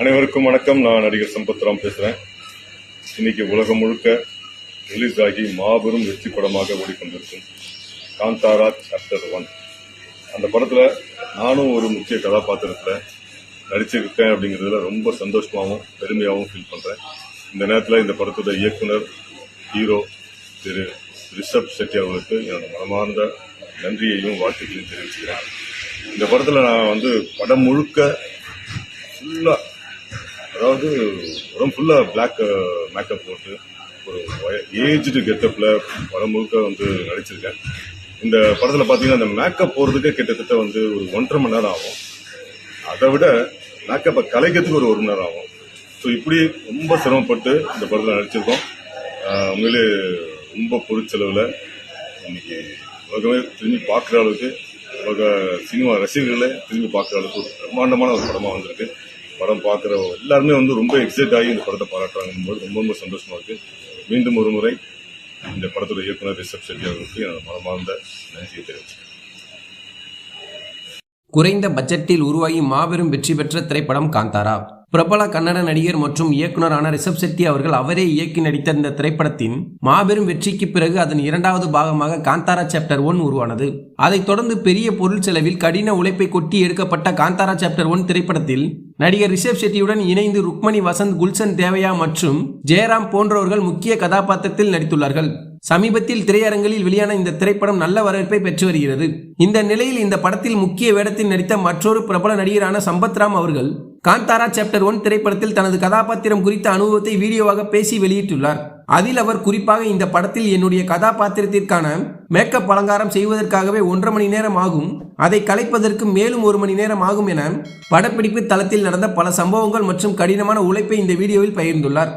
அனைவருக்கும் வணக்கம். நான் நடிகர் சம்பத்ராம் பேசுகிறேன் இன்னைக்கு உலகம் முழுக்க ரிலீஸ் ஆகி மாபெரும் வெற்றி படமாக ஓடிக்கொண்டிருக்கும் காந்தாரா சாப்டர் ஒன் அந்த படத்தில் நானும் ஒரு முக்கிய கதாபாத்திரத்தில் நடிச்சிருக்கேன் அப்படிங்கிறதுல ரொம்ப சந்தோஷமாகவும் பெருமையாகவும் ஃபீல் பண்ணுறேன் இந்த நேரத்தில் இந்த படத்தோட இயக்குனர் ஹீரோ திரு ரிஷப் செட்டி அவர்களுக்கு என்னோட மனமார்ந்த நன்றியையும் வாழ்த்துக்களையும் தெரிவிச்சுக்கிறேன். இந்த படத்தில் நான் வந்து படம் முழுக்க ஃபுல்லாக அதாவது உடம்பு ஃபுல்லாக பிளாக் மேக்கப் போட்டு ஒரு ஏஜ்டு கெட்டப்பில் படம் முழுக்க வந்து நடிச்சிருக்கேன். இந்த படத்தில் பார்த்தீங்கன்னா அந்த மேக்கப் போகிறதுக்கே கிட்டத்தட்ட வந்து ஒரு ஒன்றரை மணி நேரம் ஆகும். அதை விட மேக்கப்பை கலைக்கிறதுக்கு ஒரு ஒரு மணி நேரம் ஆகும். ஸோ இப்படி ரொம்ப சிரமப்பட்டு இந்த படத்தில் நடிச்சிருக்கோம். உண்மையிலே ரொம்ப பொருட்செலவில் இன்னைக்கு உலகமே திரும்பி பார்க்குற அளவுக்கு உலக சினிமா ரசிகர்களே திரும்பி பார்க்குற அளவுக்கு ஒரு பிரம்மாண்டமான ஒரு படமாக வந்திருக்கு. படம் பார்க்குற எல்லாருமே வந்து ரொம்ப எக்ஸைட் ஆகி இந்த படத்தை பாராட்டுறாங்க போது ரொம்ப ரொம்ப சந்தோஷமா இருக்கு. மீண்டும் ஒரு முறை இந்த படத்தோட இயக்குனர் ரிஷப் செட்டி அவர்களுக்கு எனது மனமார்ந்த நன்றியை தெரிவிச்சுக்கிறேன். குறைந்த பட்ஜெட்டில் உருவாகி மாபெரும் வெற்றி பெற்ற திரைப்படம் காந்தாரா. பிரபல கன்னட நடிகர் மற்றும் இயக்குனரான ரிஷப் செட்டி அவர்கள் அவரே இயக்கி நடித்த இந்த திரைப்படத்தின் மாபெரும் வெற்றிக்கு பிறகு அதன் இரண்டாவது பாகமாக காந்தாரா சாப்டர் ஒன் உருவானது. அதைத் தொடர்ந்து பெரிய பொருள் செலவில் கடின உழைப்பை கொட்டி எடுக்கப்பட்ட காந்தாரா சாப்டர் ஒன் திரைப்படத்தில் நடிகர் ரிஷப் செட்டியுடன் இணைந்து ருக்மணி வசந்த் குல்சன் தேவயா மற்றும் ஜெயராம் போன்றவர்கள் முக்கிய கதாபாத்திரத்தில் நடித்துள்ளார்கள். சமீபத்தில் திரையரங்கில் வெளியான இந்த திரைப்படம் நல்ல வரவேற்பை பெற்று வருகிறது. இந்த நிலையில் இந்த படத்தில் முக்கிய வேடத்தில் நடித்த மற்றொரு பிரபல நடிகரான சம்பத்ராம் அவர்கள் காந்தாரா சாப்டர் ஒன் திரைப்படத்தில் தனது கதாபாத்திரம் குறித்த அனுபவத்தை வீடியோவாக பேசி வெளியிட்டுள்ளார். அதில் அவர் குறிப்பாக இந்த படத்தில் என்னுடைய கதாபாத்திரத்திற்கான மேக்கப் அலங்காரம் செய்வதற்காகவே ஒன்றரை மணி நேரம் ஆகும் அதை கலைப்பதற்கு மேலும் ஒரு மணி நேரம் ஆகும் என படப்பிடிப்பு தளத்தில் நடந்த பல சம்பவங்கள் மற்றும் கடினமான உழைப்பை இந்த வீடியோவில் பகிர்ந்துள்ளார்.